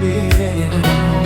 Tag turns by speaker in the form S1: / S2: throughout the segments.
S1: been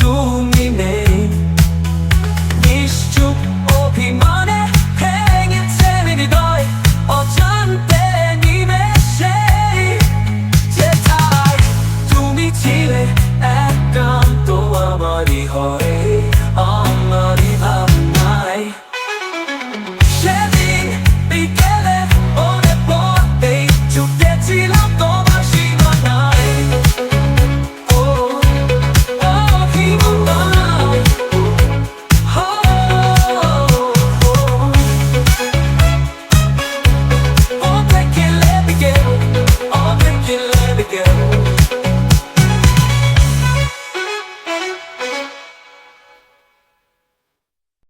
S1: তুমি নেই নিশ্চুপ